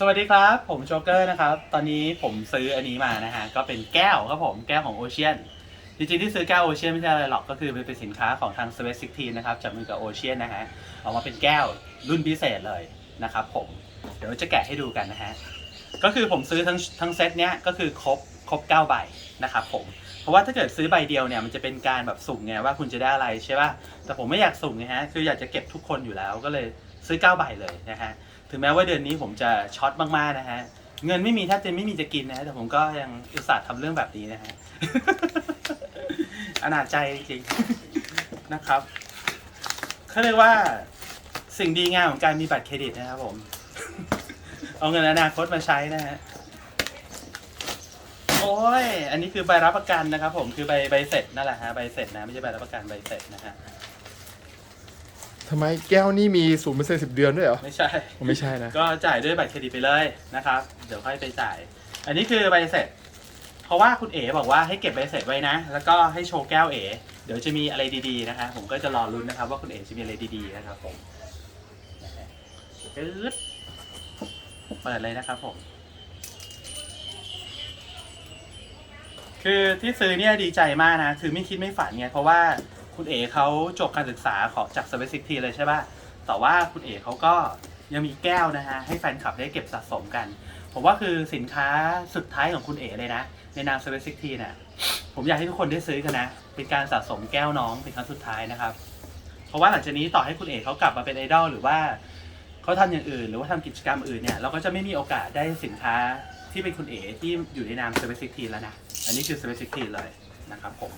สวัสดีครับ ผมโจ๊กเกอร์นะครับ ตอนนี้ผมซื้ออันนี้มานะฮะ ก็เป็นแก้วครับผมแก้วของโอเชียน จริงๆที่ซื้อแก้วโอเชียนไม่ใช่อะไรหรอก ก็คือเป็นสินค้าของทางสเวสซิกทีนะครับจากมือกับโอเชียนนะฮะออกมาเป็นแก้วรุ่นพิเศษเลยนะครับผม เดี๋ยวจะแกะให้ดูกันนะฮะ ก็คือผมซื้อทั้งทั้งเซตเนี้ยก็คือครบครบ9ใบนะครับผม เพราะว่าถ้าเกิดซื้อใบเดียวเนี่ยมันจะเป็นการแบบสุ่มไงว่าคุณจะได้อะไรใช่ป่ะ แต่ผมไม่อยากสุ่มไงฮะ คืออยากจะเก็บทุกคนอยู่แล้วก็เลยซื้อ9ใบเลยนะฮะ ถึงแม้ว่าเดือนนี้ผมจะช็อตมากๆนะฮะ เงินไม่มีแทบจะไม่มีจะกินนะ แต่ผมก็ยังอุตส่าห์ทำเรื่องแบบนี้นะฮะ อนาจใจจริงๆนะครับเขาเรียกว่าสิ่งดีงามของการมีบัตรเครดิตนะครับผม เอาเงินอนาคตมาใช้นะฮะ โอ้ย อันนี้คือใบรับประกันนะครับผม คือใบใบเสร็จนั่นแหละฮะ ใบเสร็จนะ ไม่ใช่ใบรับประกันใบเสร็จนะฮะ ทำไมแก้วนี่มีศูนย์เปอร์เซ็นต์สิบเดือนด้วยเหรอ ไม่ใช่ผมไม่ใช่นะ ก็จ่ายด้วยบัตรเครดิตไปเลยนะครับ เดี๋ยวค่อยไปจ่าย อันนี้คือใบเสร็จ เพราะว่าคุณเอ๋บอกว่าให้เก็บใบเสร็จไว้นะ แล้วก็ให้โชว์แก้วเอ๋ เดี๋ยวจะมีอะไรดีๆนะคะ ผมก็จะรอรุ้นนะครับ ว่าคุณเอ๋จะมีอะไรดีๆนะครับผมนะฮะตึ๊ดเปิดเลยนะครับผม คือที่ซื้อเนี่ยดีใจมากนะ คือไม่คิดไม่ฝันไง เพราะว่า คุณเอ๋เขาจบการศึกษาของจากสเปซิทีเลยใช่ป่ะ แต่ว่าคุณเอ๋เขาก็ยังมีแก้วนะฮะ ให้แฟนคลับได้เก็บสะสมกัน ผมว่าคือสินค้าสุดท้ายของคุณเอ๋เลยนะ ในนาม s เ v ซิกทีเนี่ยผมอยากให้ทุกคนได้ซื้อกันนะ เป็นการสะสมแก้วน้องเป็นครั้งสุดท้ายนะครับ เพราะว่าหลังจากนี้ต่อให้คุณเอ๋เขากลับมาเป็นไอดอลหรือว่าเขาทำอย่างอื่น หรือว่าทำกิจกรรมอื่นเนี่ยเราก็จะไม่มีโอกาสได้สินค้าที่เป็นคุณเอ๋ที่อยู่ในนาม s เ v ซิกทีแล้วนะ อันนี้คือ s เ v ซิกทีเลยนะครับผม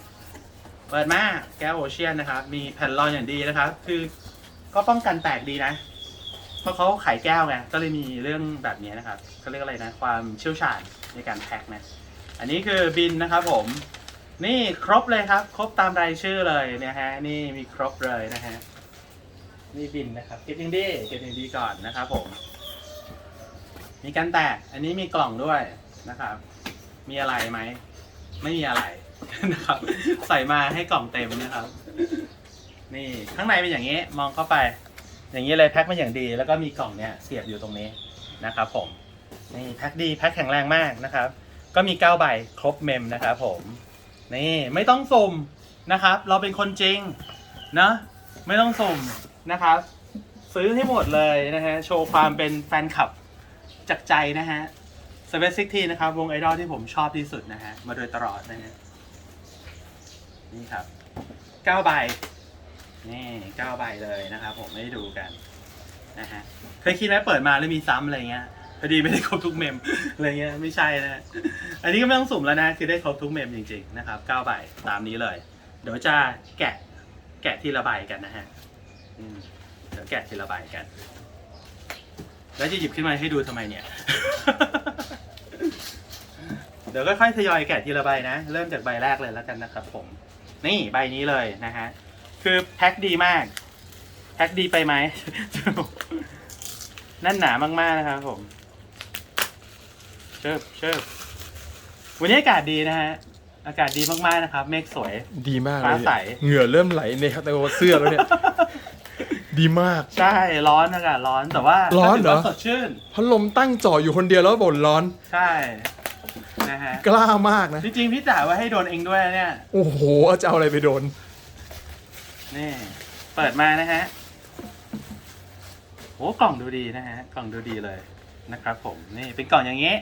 เปิดมาแก้วโอเชียนนะครับ มีแผ่นรองอย่างดีนะครับ คือก็ป้องกันแตกดีนะ เพราะเขาขายแก้วไงก็เลยมีเรื่องแบบนี้นะครับเขาเรียกอะไรนะ ความเชี่ยวชาญในการแพ็คนะ อันนี้คือบินนะครับผม นี่ครบเลยครับ ครบตามรายชื่อเลยนะฮะ นี่มีครบเลยนะฮะ นี่บินนะครับ เก็บยังดีเก็บยังดีก่อนนะครับผม มีกันแตก อันนี้มีกล่องด้วยนะครับ มีอะไรไหม ไม่มีอะไร นะครับ ใส่มาให้กล่องเต็มนะครับ นี่ข้างในเป็นอย่างนี้มองเข้าไป อย่างนี้เลยแพ็คมาอย่างดี แล้วก็มีกล่องเนี้ยเสียบอยู่ตรงนี้นะครับ ผมนี่แพ็คดีแพ็คแข็งแรงมากนะครับ ก็มี9ใบครบเมมนะครับ ผมนี่ไม่ต้องสุ่มนะครับ เราเป็นคนจริงนะไม่ต้องสุ่มนะครับ ซื้อให้หมดเลยนะฮะโชว์ความเป็นแฟนคลับจากใจนะฮะสเปซิกทีนะครับ วงไอดอลที่ผมชอบที่สุดนะฮะ มาโดยตลอดนะฮะ นี่ครับ9ใบนี่9ใบเลยนะครับ ผมไม่ได้ดูกันนะฮะเคยคิดไหมเปิดมาแล้วมีซ้ำอะไรเงี้ยพอดีไม่ได้ครบทุกเมมอะไรเงี้ยไม่ใช่นะอันนี้ก็ไม่ต้องสุ่มแล้วนะคือได้ครบทุกเมมจริงๆนะครับ9ใบตามนี้เลย เดี๋ยวจะแกะแกะทีละใบกันนะฮะเดี๋ยวแกะทีละใบกัน แล้วจะหยิบขึ้นมาให้ดูทำไมเนี่ย เดี๋ยวค่อยๆทยอยแกะทีละใบนะ เริ่มจากใบแรกเลยแล้วกันนะครับผม นี่ใบนี้เลยนะฮะ คือแพ็คดีมาก แพ็คดีไปไหมแน่นหนามากๆนะครับผม เชิบเชิบวันนี้อากาศดีนะฮะ อากาศดีมากๆนะครับ เมฆสวย ดีมากเลฟ้ายใส เหงื่อเริ่มไหลในตัวเสื้อแล้วเนี่ย ดีมาก ใช่ ร้อนอากาศร้อนแต่ว่าร้อนเหรอก็ถืว่าสดชื่น พัดลมตั้งจ่ออยู่คนเดียวแล้วบ่นร้อน ใช่ นะฮะ กล้ามากนะ จริงๆพี่จ๋าไว้ให้โดนเองด้วยนะเนี่ย โอ้โหจะเอาอะไรไปโดน นี่ เปิดมานะฮะโอ้กล่องดูดีนะฮะ กล่องดูดีเลยนะครับผม นี่เป็นกล่องอย่างนี้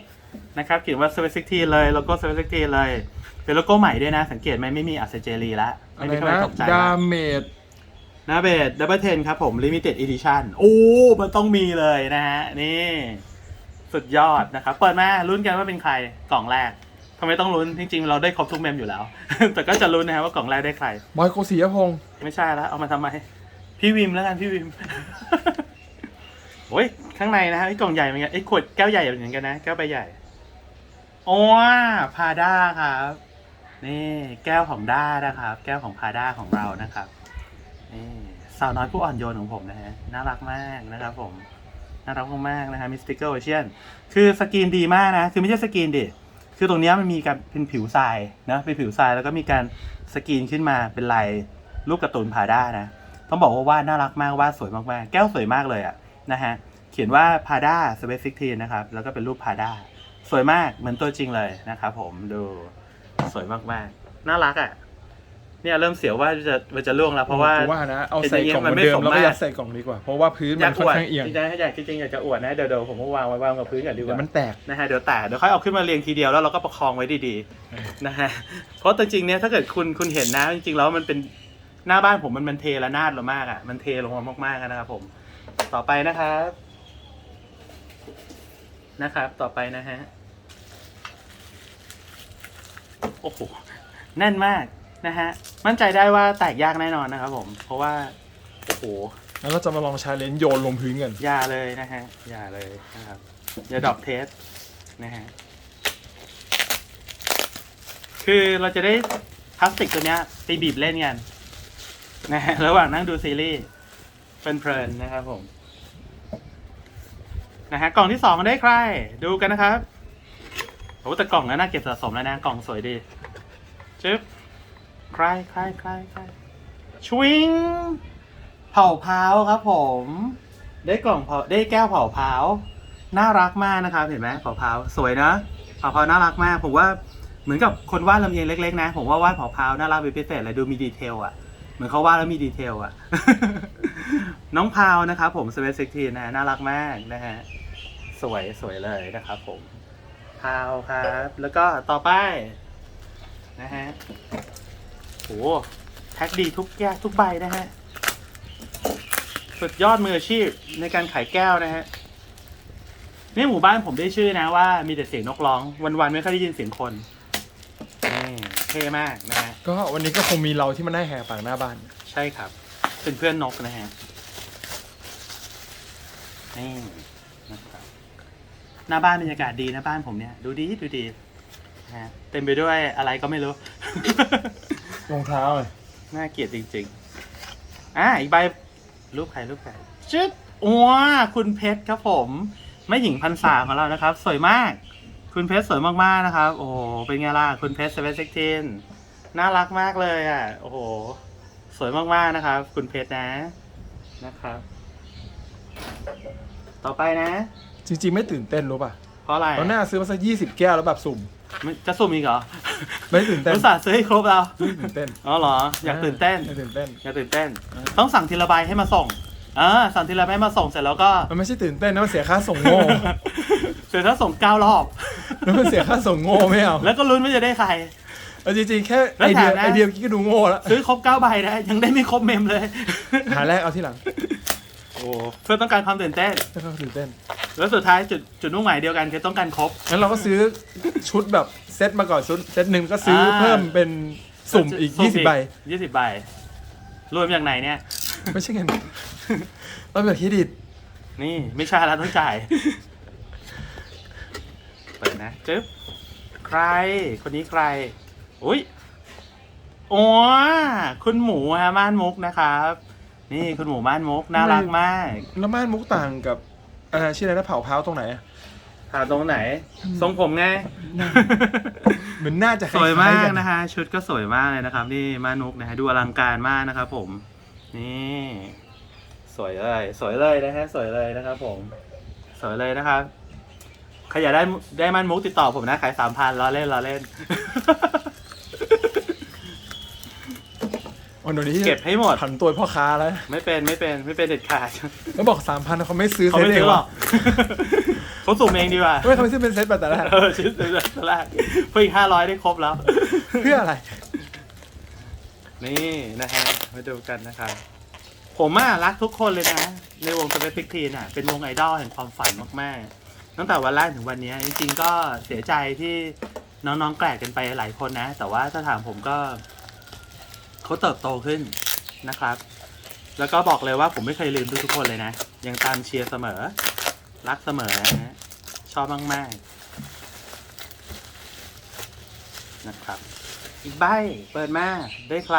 นะครับเขียนว่า s เ v ซิกทีเลย โลโก้ s เ v ซิกทีเลย เป็นโลโก้ใหม่ด้วยนะ สังเกตไหมไม่มีอัศเจรีละ อะไม่ไรมีใครนะตกใจดานะเมจนาเบดดับเบิลเทนครับผม Limited Edition โอ้ มันต้องมีเลยนะฮะ นี่ สุดยอดนะครับ เปิดมาลุ้นกันว่าเป็นใครกล่องแรกทำไมต้องลุ้นจริงๆ เราได้ครบทุกเมมอยู่แล้ว แต่ก็จะลุ้นนะฮะว่ากล่องแรกได้ใครบอยโกศิยพงศ์ไม่ใช่แล้วเอามาทำไม พี่วิมแล้วกันพี่วิม โอ้ยข้างในนะฮะไอ้กล่องใหญ่เหมือนกันไอ้ขวดแก้วใหญ่เหมือนกันนะแก้วใบใหญ่โอ้พาด้าครับ นี่แก้วของด้านะครับ แก้วของพาด้าของเรานะครับนี่สาวน้อยผู้อ่อนโยนของผมนะฮะน่ารักมากนะครับผม น่ารักมากๆนะฮะมิสติเกิลเชียนคือสกรีนดีมากนะ คือไม่ใช่สกรีนดิคือตรงนี้มันมีการเป็นผิวทรายนะเป็นผิวทรายแล้วก็มีการสกรีนขึ้นมาเป็นลายรูปการ์ตูนพาด้านะ ต้องบอกว่าวาดน่ารักมากวาดสวยมากๆ แก้วสวยมากเลยอะนะฮะเขียนว่า Prada Space 16นะครับแล้วก็เป็นรูป Prada สวยมากเหมือนตัวจริงเลยนะครับผมดูสวยมากๆ น่ารักอะ่ะ เนี่ยเริ่มเสียวว่าจะมันจะล่วงแล้วเพราะว่ากูว่านะเอาไอ้ใส่ตัวเนี้ยกล่องเหมัมืนอนไม่เดิสมมแล้วก็มาตรยัดใส่กล่องดีกว่าเพราะว่าพื้นอมัยานกค่ออนวดข้างเอียงจริงๆอยากจริงๆอยากจะอวดนะเดี๋ยวเดี๋ยวผมก็วางไว้วางกับพื้นก่อนดีกเดี๋ยว่าวมันแตกนะฮะเดี๋ยวแตกเดี๋ยวค่อยเอาขึ้นมาเรียงทีเดียวแล้วเราก็ประคองไว้ดีเออๆนะฮะเพราะแต่จริงๆเนี่ยถ้าเกิดคุณคุณเห็นนะจริงๆแล้วมันเป็นหน้าบ้านผมมันมันเทระนาดลงมากอะมันเทลงมามากๆนะครับผมต่อไปนะครับนะครับ ต่อไปนะฮะโอ้โหแน่นมาก นะฮะ มั่นใจได้ว่าแตกยากแน่นอนนะครับผม เพราะว่า โอ้โห แล้วเราจะมาลองชาเลนจ์โยนลงพื้นกัน อย่าเลยนะฮะ อย่าเลยนะครับ อย่าดรอปเทสนะฮะ คือเราจะได้พลาสติกตัวเนี้ยไปบีบเล่นกันนะฮะ ระหว่างนั่งดูซีรีส์เพลินๆนะครับผม นะฮะ กล่องที่สองได้ใคร ดูกันนะครับโอ้แต่กล่องนั้นน่าเก็บสะสมแล้วนะ กล่องสวยดี จึ๊บ ใครใครใครใครชวิงเผาพร้าครับผม ได้กล่องเผาได้แก้วเผาพร้าน่ารักมากนะครับเห็นไหมเผาพร้าสวยนะเผาพร้าน่ารักมาก ผมว่าเหมือนกับคนวาดลำเอียงเล็กๆ นะ ผมว่าวาดเผาพร้าน่ารักเป็นพิเศษเลยดูมีดีเทลอะเหมือนเขาวาดแล้วมีดีเทลอะน้องพาวนะครับผมสเปซซิกทีนะฮะน่ารักมากนะฮะสวยสวยเลยนะครับผมพาวครับ แล้วก็ต่อไปนะฮะ โหแท็กดีทุกแก้วทุกใบนะฮะ สุดยอดมืออาชีพในการขายแก้วนะฮะนี่หมู่บ้านผมได้ชื่อนะว่ามีแต่เสียงนกร้อง วันๆไม่ค่อยได้ยินเสียงคนนี่เท่มากนะฮะ ก็วันนี้ก็คงมีเราที่มาได้แห่ปากหน้าบ้าน ใช่ครับ เป็นเพื่อนนกนะฮะนี่นะครับหน้าบ้านบรรยากาศดีนะบ้านผมเนี่ย ดูดีดูดีนะฮะเต็มไปด้วยอะไรก็ไม่รู้ รองเท้าเลยน่าเกลียดจริงๆ อะอีกใบรูปใครรูปใครจึ๊ดว้าคุณเพชรครับผมแม่หญิงพันษาของเรานะครับ สวยมาก คุณเพชรสวยมากๆนะครับ โอ้โห เป็นไงล่ะ คุณเพชรเซเว่นเซ็กทีนน่ารักมากเลยอะ โอ้โห สวยมากๆนะครับ คุณเพชรนะนะครับ ต่อไปนะ จริงๆ ไม่ตื่นเต้นรู้ป่ะ เพราะอะไร เราหน้าซื้อมาสักยี่สิบแก้วแล้วแบบสุ่ม ไม่จะสุ่มอีกเหรอไม่ตื่นเต้นอุตส่าห์ซื้อให้ครบแล้วไม่ตื่นเต้นอ๋อเหรอ อยากตื่นเต้นไม่ตื่นเต้น อย่าตื่นเต้น ต้องสั่งทีละใบให้มาส่งอ่าสั่งทีละใบให้มาส่งเสร็จแล้วก็มันไม่ใช่ตื่นเต้นนะมันเสียค่าส่งโง่เสร็จแล้วส่งเก้ารอบแล้วมันเสียค่าส่งโง่ไม่เอาแล้วก็ลุ้นว่าจะได้ใครเอาจริงๆแค่แล้ไอวเดียแถมนะไอเดียเมื่อกี้ก็ดูโง่แล้วซื้อครบเก้าใบนะยังได้ไม่ครบเมมเลยหาแรกเอาที่หลังโอ้เพื่อต้องการความตื่นเต้นแล้วก็ตื่นเต้น แล้วสุดท้ายจุดจุดมุ่งหมายเดียวกันคือต้องการครบ งั้นเราก็ซื้อชุดแบบเซตมาก่อนชุดเซตหนึ่งก็ซื้ออาเพิ่มเป็นสุ่มอีก 20 ใบ ยี่สิบใบ รวมอย่างไหนเนี่ย ไม่ใช่เงินเราแบบเครดิตนี่ไม่ใช่แล้วต้องจ่าย เปิดนะจึ๊บใคร คนนี้ใคร อุ้ยโอ้คุณหมูฮะม่านมุกนะครับ นี่คุณหมูม่านมุกน่ารักมาก แล้วม่านมุกต่างกับ อ่าชื่ออะไรนะเผาพร้าวตรงไหนอะถามตรงไหน ทรงผมไง เหมือนน่าจะคสวยมาล้ายกๆกันนะฮะชุดก็สวยมากเลยนะครับ นี่ม่านมุกนะฮะดูอลังการมากนะครับผม นี่ สวยเลย สวยเลยนะฮะสวยเลยนะครับผม สวยเลยนะครับใครอยากได้ได้ม่านมุกติดต่อผมนะขายสามพันล้อเล่นล้อเล่น อ๋อเดี๋ย วนี้เก็บให้หมด ผันตัวพ่อค้าแล้ว ไม่เป็นไม่เป็นไม่เป็นเด็ดขาดแล้วบอกสามพันเขาไม่ซื้อเขาเซตไม่เอซื้งอหหรรออก เขาสุ่มเองดีกว่าไม่เขาไม่ซื้อเป็นเซตแบบแต่แรกเออชิ้นซื้อตอนแรกเพื่ออีกห้าร้อยได้ครบแล้ว เพื่ออะไร นี่นะฮะมาดูกันนะครับ ผมอะรักทุกคนเลยนะ ในวงสเปซิกทีนอะเป็นวงไอดอลแห่งความฝันมากๆ ตั้งแต่วันแรกถึงวันนี้ จริงๆก็เสียใจที่น้องๆแกลกกันไปหลายคนนะ แต่ว่าถ้าถามผมก็ เขาเติบโตขึ้นนะครับ แล้วก็บอกเลยว่าผมไม่เคยลืมทุกๆคนเลยนะ ยังตามเชียร์เสมอ รักเสมอนะ ชอบมากๆ นะครับ อีกใบเปิดมาได้ใคร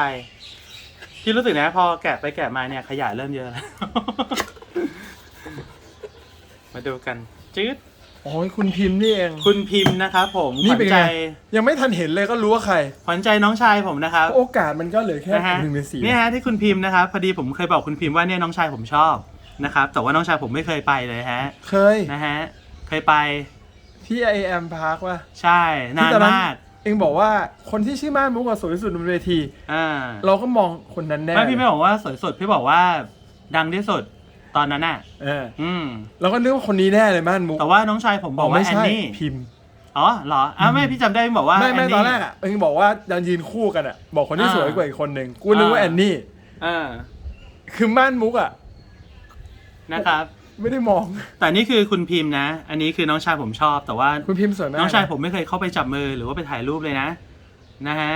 พี่รู้สึกนะ พอแกะไปแกะมาเนี่ย ขยะเริ่มเยอะแล้ว มาดูกัน จืด อ๋อคุณพิมพ์นี่เอง คุณพิมพ์นะครับผมนี่ขวัเป็นญไงใจยังไม่ทันเห็นเลยก็รู้ว่าใคร ขวัญใจน้องชายผมนะครับโอกาสมันก็เหลือแค่นะฮะหนึ่งในสี่เนี่ยฮะที่คุณพิมพ์นะครับพอดีผมเคยบอกคุณพิมพ์ว่าเนี่ยน้องชายผมชอบนะครับแต่ว่าน้องชายผมไม่เคยไปเลยฮะเคยนะฮะเคยไปที่ I am Park ว่ะใช่นานที่ตอมากเองบอกว่าคนที่ชื่อม่านมุกอะสวยที่สุดบนเวที อ่า เราก็มองคนนั้นแน่ ไม่พี่ไม่บอกว่าสวยสุดพี่บอกว่าดังที่สุด ตอนนั้นน่ะ เอออืม เราก็นึกว่าคนนี้แน่เลยม่านมุกแต่ว่าน้องชายผมบอกว่าไม่แอนใช่นี่ พิมพ์ อ๋อเหรออ้าวไม่พี่จำได้พี่บอกว่าไม่ไม่แตอนแรกอะเองบอกว่าดันยืนคู่กันอะ บอกคนที่อ่าสวยกว่าอีกคนหนึ่งกูนึกว่าอ่าแอนนี่อ่าคือม่านมุกอะ นะครับ ไม่ได้มอง แต่นี่คือคุณพิมพ์นะ อันนี้คือน้องชายผมชอบ แต่ว่าคุณพิมพ์สวยมากน้องชายผมไม่เคยเข้าไปจับมือหรือว่าไปถ่ายรูปเลยนะ นะฮะ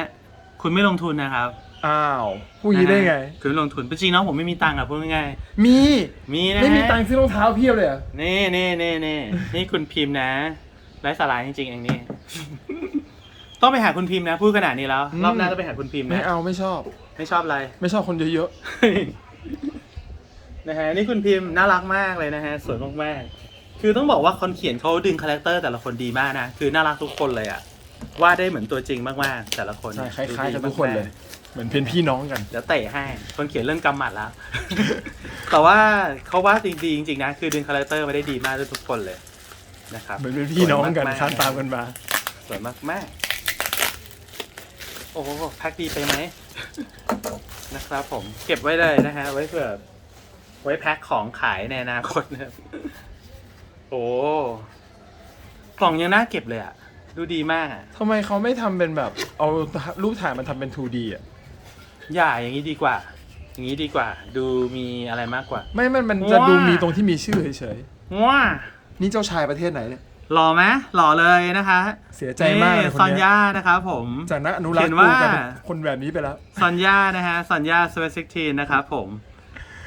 คุณไม่ลงทุนนะครับ อ้าวพูดอย่างนี้ได้ไงนะฮะคือไม่ลงทุนจริงๆน้องผมไม่มีตังค์อะพูดง่ายมีๆมีนะฮะไม่มีตังค์ซื้อรองเท้าเพียบเลยอะนี่นี่นี่นี่นี่คุณพิมพ์นะไร้สาระจริงๆเองนี่ ต้องไปหาคุณพิมพ์นะพูดขนาดนี้แล้วรอบหน้าต้องไปหาคุณพิมพ์ไม่นะเอาไม่ชอบ ไม่ชอบอะไร ไม่ชอบคนเยอะนะฮะนี่คุณพิมพ์น่ารักมากเลยนะฮะสวยมากๆ คือต้องบอกว่าคนเขียนเขาดึงคาแรคเตอร์แต่ละคนดีมากนะ คือน่ารักทุกคนเลยอะวาดได้เหมือนตัวจริงมากๆ แต่ละคนๆใช่คล้ายๆดูกันดีทุกคนเลยมาก เหมือนเป็นพี่น้องกันๆเดี๋ยวเตะให้ คนเขียนเรื่องกำหมัดแล้ว แต่ว่าเขาวาดจริงๆจริงๆนะ คือดึงคาแรคเตอร์มาได้ดีมากทุกคนเลยนะครับเหมือนเป็นพี่น้องกันสวยมากๆคันตามกันมา สวยมากมากๆ โอ้โหแพ็คดีไปไหม นะครับผม เก็บไว้เลยนะฮะ ไว้เผื่อไว้แพ็คของขายในอนาคตนะครับโอ้กล่องยังน่าเก็บเลยอะดูดีมากอะ ทำไมเขาไม่ทำเป็นแบบ เอารูปถ่ายมันทำเป็น 2D อะ อย่าอย่างนี้ดีกว่า อย่างนี้ดีกว่า ดูมีอะไรมากกว่า ไม่มันมันจะว้า ดูมีตรงที่มีชื่อเฉยว้าๆนี่เจ้าชายประเทศไหนเนี่ย หล่อไหมหล่อเลยนะคะเสียใจมากเลยนี่คนซอนเนี้ยย่านะครับผม จากนักอนุรักเขีษ์ยนว่ากูกลายเป็นคนแบบนี้ไปแล้ว ซอนย่านะฮะซอนย่าสเวซิกทีนะครับผม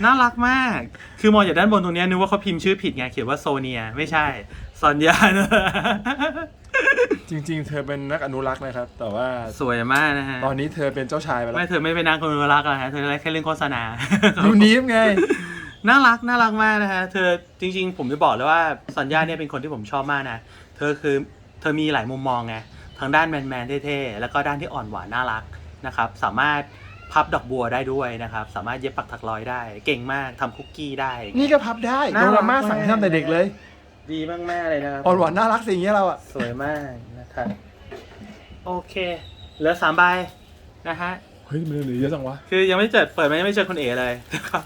น่ารักมาก คือมองจากด้านบนตรงเนี้ยนึกว่าเขาพิมพ์ชื่อผิดไง เขียนว่าโซเนีย ไม่ใช่ ซอนย่านะ จริง ๆ เธอเป็นนักอนุรักษ์นะครับ แต่ว่าสวยมากนะฮะ ตอนนี้เธอเป็นเจ้าชายไปแล้วไม่เธอไม่เป็นนางคนรักอะฮะ เธอได้แค่เรื่องโฆษณา ยูนีฟไง น่ารักน่ารักมากนะฮะ เธอจริง ๆ ผมจะบอกเลยว่าซอนย่าเนี่ยเป็นคนที่ผมชอบมากนะ เธอคือเธอมีหลายมุมมองไง ทางด้านแมนๆเท่ๆ แล้วก็ด้านที่อ่อนหวานน่ารักนะครับ สามารถพับดอกบัวได้ด้วยนะครับ สามารถเย็บปักถักร้อยได้ เก่งมากทำคุกกี้ได้ นี่ก็พับได้น่าโดรักราม่าสั่งให้ทำแต่เด็กเลย ดีมากๆเลยนะครับอ่อนหวานน่ารักสิ่างเงี้ยเราอะสวยมากนะครับโอเค เหลือสามใบนะฮะ เฮ้ยมันเหลือเยอะจังวะคือยังไม่เจอเปิดมายังไม่เจอคุณเอเลยนะครับ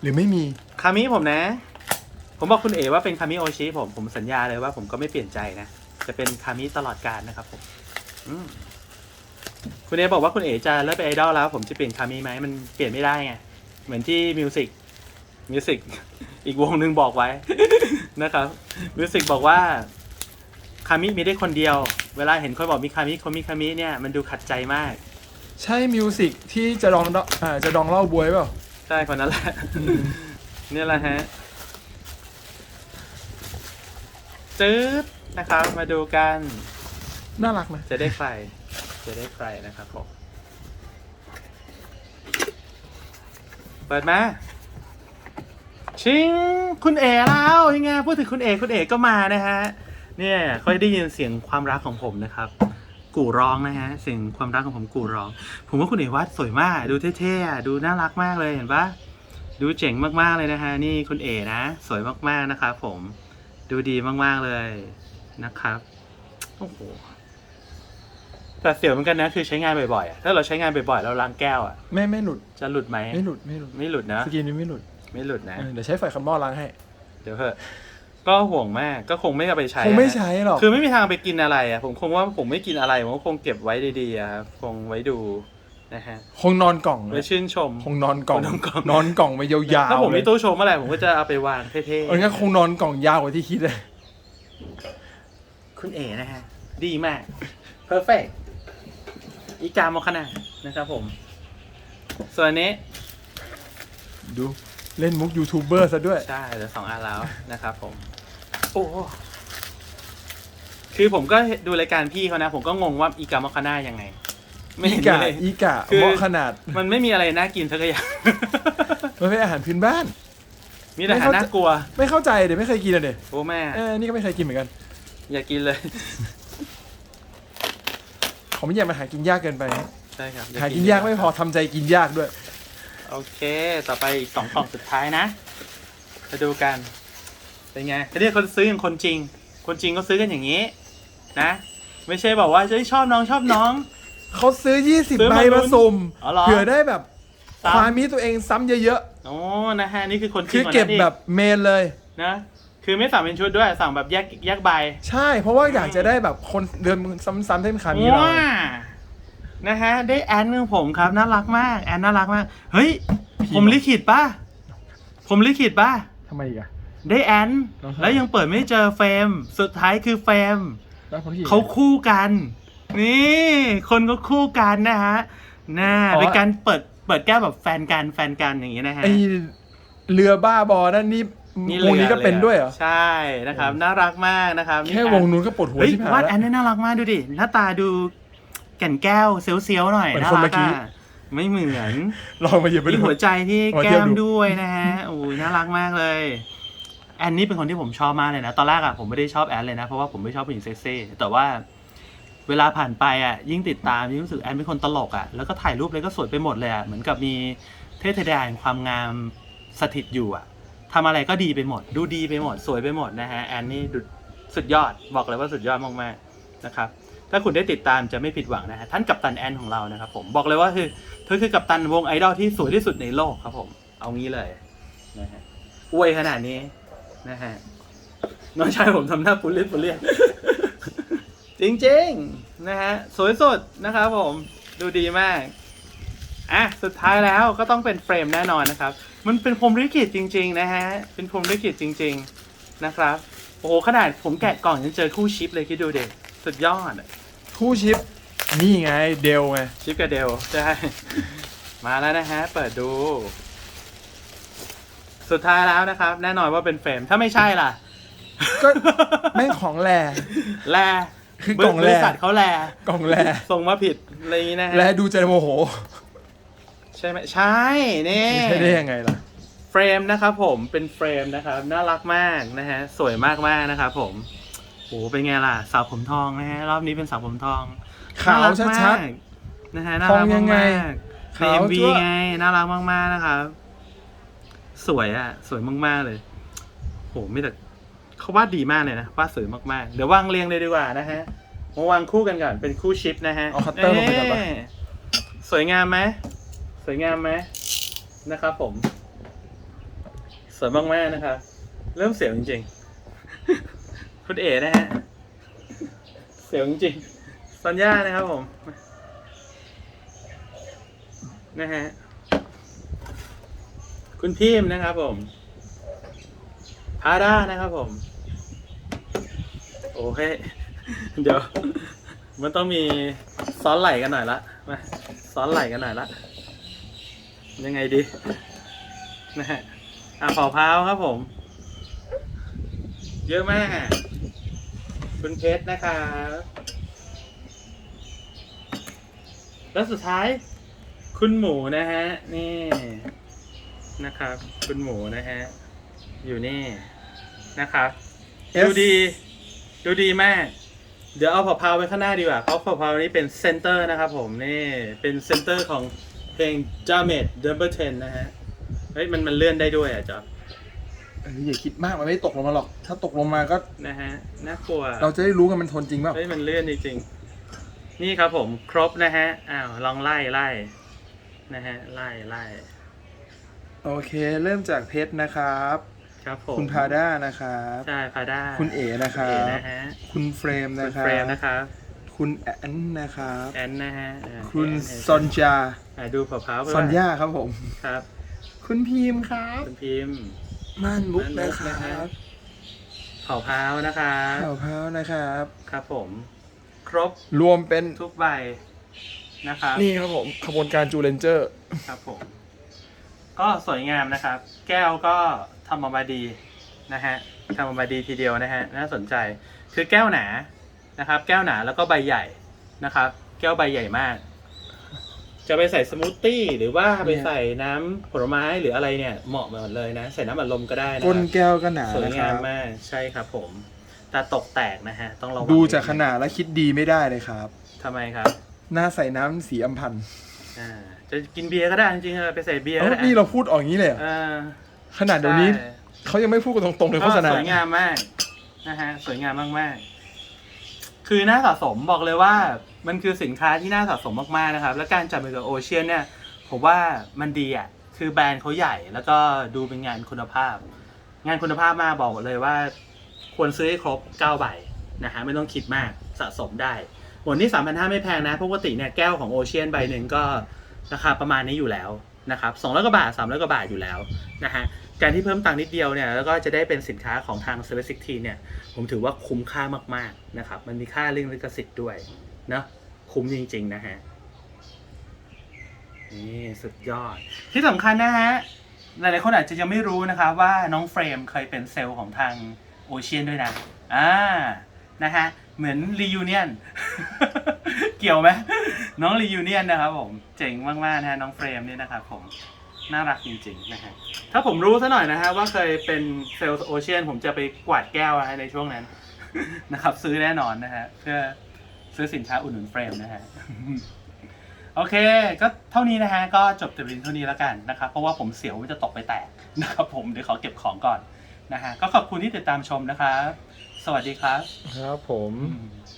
หรือไม่มีคามิผมนะ ผมบอกคุณเอว่าเป็นคามิโอชิผมผมสัญญาเลยว่าผมก็ไม่เปลี่ยนใจนะ จะเป็นคามิตลอดกาลนะครับผมอืมคุณเอบอกว่าคุณเอจะเลิกเป็นไอดอลแล้ว ผมจะเปลี่ยนคามิไหมมันเปลี่ยนไม่ได้ไงเหมือนที่มิวสิก มิวสิกอีกวงหนึ่งบอกไว้ นะครับมิวสิกบอกว่าคามิมีได้คนเดียว เวลาเห็นคนบอกมีคามิคนมีคามิเนี่ยมันดูขัดใจมาก ใช่มิวสิกที่จะดองอ่าจะดองเหล่าบวยเปล่าใช่คนนั้นแหละเนี่ยแหละฮะจืดนะครับ มาดูกันน่ารักนะจะได้ใคร จะได้ใครนะครับผมเปิดมา ชิงคุณเอ๋แล้วยังไงพูดถึงคุณเอ๋คุณเอ๋ก็มานะฮะเนี่ยเขาได้ยินเสียงความรักของผมนะครับ กู่ร้องนะฮะเสียงความรักของผมกู่ร้อง ผมว่าคุณเอ๋วาดสวยมาก ดูเท่ๆอะดูน่ารักมากเลยเห็นปะดูเจ๋งมากๆเลยนะฮะนี่คุณเอ๋นะ สวยมากๆนะครับผมดูดีมากๆเลยนะครับโอ้โหแต่เสียวเหมือนกันนะคือใช้งานบ่อยๆอะถ้าเราใช้งานบ่อยๆเราล้างแก้วอะไม่ไม่หลุดจะหลุดไหมไม่หลุดไม่หลุดไม่หลุดนะสกินนี้ไม่หลุด ไม่หลุดนะเออเดี๋ยวใช้ไฟคันหม้อล้างให้ เดี๋ยวเถอะก็ห่วงมากก็คงไม่เอาไปใช้คงไม่อะใช้หรอก คือไม่มีทางไปกินอะไรอะ ผมคงว่าผมไม่กินอะไร ผมก็คงเก็บไว้ดีๆอะครับคงไว้ดูนะฮะ คงนอนกล่องไว้ชื่นชม คงนอนกล่องนอนกล่อง นอนกล่องไปยาวๆถ้าผมเลมียตู้โชว์เมื่อไหร่ผมก็จะเอาไปวางเท่เอองั้นคงนอนกล่องยาวกว่าที่คิดเลยๆ คุณเอ๋นะฮะ ดีมาก perfect อีกาโมคณานะครับผม ส่วนอันนี้ ดู เล่นมุกยูทูบเบอร์ซะด้วย ใช่เหลือสองอันแล้วนะครับผม โอ้คือผมก็ดูรายการพี่เขานะ ผมก็งงว่าอีกามอคาน่ายังไง ไม่อีเห็นกาเลย อีกาคือ เหมาะขนาด มันไม่มีอะไรน่ากินสักอย่าง มันเป็นอาหารพื้นบ้าน มีแต่อาหารน่ากลัวไม่เข้าใจเดี๋ยวไม่เคยกินอะเดี๋ยโอ้แม่ เออนี่ก็ไม่เคยกินเหมือนกันอย่ากินเลย ของไม่ใหญ่มันหากินยากเกินไปนะใช่ครับหากินยากไม่พอทำใจกินยากด้วย โอเค ต่อไปอีกสองกล่องสุดท้ายนะมาดูกัน เป็นไงเรียกคนซื้ออย่างคนจริง คนจริงก็ซื้อกันอย่างนี้ นะ ไม่ใช่บอกว่าเฮ้ยชอบน้องชอบน้อง เขาซื้อ ซื้อ20ใบมาลุ้นมาสุ่มอ๋อเหรอ เผื่อได้แบบซ้ำความมีตัวเองซ้ำเยอะโอ้นะฮะ นี่คือคนจๆ ริคืงอกว่าเก็บนั้นอีกแบบเมนเลย นะ คือไม่สั่งเป็นชุดด้วย สั่งแบบแยกแยกใบใช่ เพราะว่าอยากจะได้แบบคนเดินซ้ำๆเส้นขามีเราว้า นะฮะ ได้แอนของผมครับ น่ารักมาก แอนน่ารักมาก เฮ้ยพี่ผมลิขิตป่ะ ผมลิขิตป่ะ ทำไมอีกอะ ได้แอน อ่าฮะ แล้วยังเปิดไม่เจอเฟรม สุดท้ายคือเฟรม แล้วคนที่ เขาคู่กัน นี่ คนก็คู่กันนะฮะน่าอ๋อ เป็นการเปิดเปิดแก้วแบบแฟนกันแฟนกันอย่างนี้นะฮะ ไอเรือบ้าบอนั่นนี่วงนี้ก็เป็นด้วยเหรอ ใช่นะครับ น่ารักมากนะครับแค่นี่วงนู้นก็ปวดหัวเฮ้ยที่ผ่านวาดแล้วแอนนี่น่ารักมากดูดิหน้าตาดู แก่นแก้วเซียวๆหน่อยเหมือนน่าคนรัเมื่กอกี้ อะไม่เหมือน ลองมาหยิบไปมีดู หัวใจที่มาเทีแก้ยบมดู ด้วยนะฮะโอ้ยน่ารักมากเลย แอนนี่เป็นคนที่ผมชอบมากเลยนะ ตอนแรกอะผมไม่ได้ชอบแอนเลยนะ เพราะว่าผมไม่ชอบผู้หญิงเซ็กซี่ แต่ว่าเวลาผ่านไปอะยิ่งติดตามยิ่งรู้สึกแอนเป็นคนตลกอะแล้วก็ถ่ายรูปเลยก็สวยไปหมดเลยอะเหมือนกับมีเทพธิดาแห่งความงามสถิตอยู่อะทำอะไรก็ดีไปหมด ดูดีไปหมด สวยไปหมดนะฮะ แอนนี่ดูสุดยอด บอกเลยว่าสุดยอดมากๆนะครับ ถ้าคุณได้ติดตามจะไม่ผิดหวังนะฮะท่านกัปตันแอนของเรานะครับผมบอกเลยว่าคือเธอคือกัปตันวงไอดอลที่สวยที่สุดในโลกครับผม เอางี้เลยนะฮะอวยขนาดนี้นะฮะน้องชายผมทำหน้าปุลเลียนปุลเลียนจริงๆนะฮะสวยสุดนะครับผมดูดีมากอะสุดท้ายแล้วก็ต้องเป็นเฟรมแน่นอนนะครับ มันเป็นพรมลิขิตจริง ๆ นะฮะเป็นพรมลิขิตจริง ๆ นะครับโอ้โหขนาดผมแกะกล่องยังเจอคู่ชิปเลยคิดดูเด็ก สุดยอดอะคู่ชิป นี่ไงเดลไง ชิปกับเดลใช่ มาแล้วนะฮะ เปิดดู สุดท้ายแล้วนะครับ แน่นอนว่าเป็นเฟรม ถ้าไม่ใช่ล่ะ ก็แม่งของแลแลคือกล่องบแลริษัทเขาแลกล่องแลส่งมาผิดอะไรอย่างนี้นะฮะแลดูใจโมโห ใช่ไหมใช่นี่ไม่ใช่ได้ยังไงล่ะ เฟรมนะครับผมเป็นเฟรมนะครับ น่ารักมากนะฮะ สวยมากมากๆนะครับผม โหเป็นไงล่ะสาวผมทองนะฮะรอบนี้เป็นสาวผมทองขาวน่รักชัดมากนะฮะน่าทอรังกยังไงมากๆในขาวเอ็มวีจั๊วไงน่ารักมากๆนะครับสวยอะ สวยมากๆเลย โหไม่แต่เขาวาดดีมากเลยนะวาดสวยมากๆ เดี๋ยววางเรียงเลยดีกว่านะฮะมาวางคู่กันก่อนเป็นคู่ชิปนะฮะเอาคัตเตอร์ลงไปก่อนปะเอ๊ะสวยงามไหมสวยงามไหมนะครับผมสวยมากๆนะครับเริ่มเสียวจริงๆ คุณเอ๋นะฮะ เสียวจริงๆสัญญานะครับผม นะฮะ คุณพิมพ์นะครับผมพาด้านะครับผม โอเค เดี๋ยว มันต้องมีซ้อนไหลกันหน่อยละมาซ้อนไหลกันหน่อยละยังไงดี นะฮะอะเผาพร้าวครับผม เยอะมาก คุณเพชรนะครับแล้วสุดท้าย คุณหมูนะฮะ นี่นะครับ คุณหมูนะฮะ อยู่นี่นะครับ Yes ดูดี ดูดีมาก เดี๋ยวเอาเผาพาวไว้ข้างหน้าดีกว่าเพราะเผาพาวนี้เป็นเซนเตอร์นะครับผมนี่เป็นเซนเตอร์ของเพลง j a m e d Number 10นะฮะ เฮ้ย มันมันเลื่อนได้ด้วยอะจ๊อบ เอออย่าคิดมากมันไม่ตกลงมาหรอก ถ้าตกลงมาก็นะฮะน่ากลัวเราจะได้รู้กันมันทนจริงเปล่าเฮ้ยมันเลื่อนจริงๆนี่ครับผมครบนะฮะอ้าวลองไล่ไล่นะฮะไล่ไล่โอเค เริ่มจากเพชรนะครับ ครับผมคุณพาด้านะครับใช่พาด้าคุณเอ๋นะคคุณรัเอบนะฮะคุณเฟรมคุนะณครัเฟรมบนะครับคุณแอนนะครับแอนนะฮะอ่าคุณแอนซอนจาอ่าดูเผาเผาไปซอนย่าครับผม ครับ คุณพีมครับ คุณพิมพ์ ม่านมุกม่านมุนะกคนะรัฮะบเผาเผานะครับข่าวพร้าวนะครับ ครับผม ครบรวมเป็นทุกใบนะครับ นี่ครับผมขบวนการจูเลนเจอร์ ครับผม ก็สวยงามนะครับ แก้วก็ทำออกมาดีนะฮะทำออกมาดีทีเดียวนะฮะน่าสนใจคือแก้วหนานะครับ แก้วหนาแล้วก็ใบใหญ่นะครับ แก้วใบใหญ่มาก จะไปใส่สมูทตี้หรือว่าไปใส่น้ำผลไม้หรืออะไรเนี่ยเหมาะหมดเลยนะ ใส่น้ำอัดลมก็ได้นะคก้นรับแก้วก็หนาสวยนะคงารัมบ มากใช่ครับผมแต่ตกแตกนะฮะ ต้องระวังดูจากขนาดแล้วคิดดีไม่ได้เลยครับ ทำไมครับหน้าใส่น้ำสีอัมพันธ์อ่าจะกินเบียร์ก็ได้จริงๆเออไปใส่เบียร์เอ้าก็ได้นี่เราพูดออกอย่างนี้เลยเหรอเออขนาดเดี๋ยวนี้ใช่ เขายังไม่พูดกันตรงๆในโฆษณา ก็สวยงามมากนะฮะสวยงามมาก ๆ คือน่าสะสมบอกเลยว่า มันคือสินค้าที่น่าสะสมมากๆนะครับ และการจับมือกับโอเชียนเนี่ยผมว่ามันดีอะคือแบรนด์เขาใหญ่แล้วก็ดูเป็นงานคุณภาพ งานคุณภาพมากบอกเลยว่า ควรซื้อให้ครบ9ใบนะฮะไม่ต้องคิดมากสะสมได้หมดนี่3,500ไม่แพงนะปกติเนี่ยแก้วของโอเชียนใบหนึ่งก็ราคาประมาณนี้อยู่แล้วนะครับ200กว่าบาท300กว่าบาทอยู่แล้วนะฮะการที่เพิ่มตังค์นิดเดียวเนี่ยแล้วก็จะได้เป็นสินค้าของทาง s e v e n t เนี่ยผมถือว่าคุ้มค่ามากๆนะครับมันมีค่าเรื่องลิขสิทธิ์ด้วย เนอะคุ้มจริง ๆ นะฮะ นี่สุดยอด ที่สำคัญนะฮะ หลายๆคนอาจจะยังไม่รู้นะครับว่าน้องเฟรมเคยเป็นเซลล์ของทางโอเชียนด้วยนะ อ่า นะฮะ เหมือนรียูเนียน เกี่ยวไหมน้องรียูเนียนนะครับผม เจ๋งมากๆนะฮะน้องเฟรมเนี่ยนะครับผม น่ารักจริงๆนะฮะ ถ้าผมรู้ซะหน่อยนะฮะว่าเคยเป็นเซลล์โอเชียนผมจะไปกวาดแก้วนะฮะในช่วงนั้น นะครับ ซื้อแน่นอนนะฮะเพื่อ ซื้อสินค้าอุดหนุนเฟรมนะฮะ โอเค ก็เท่านี้นะฮะ ก็จบแต่เพียงเท่านี้แล้วกันนะครับ เพราะว่าผมเสียวว่าจะตกไปแตกนะครับผม เดี๋ยวขอเก็บของก่อนนะฮะ ก็ขอบคุณที่ติดตามชมนะครับ สวัสดีครับ ครับผม อืม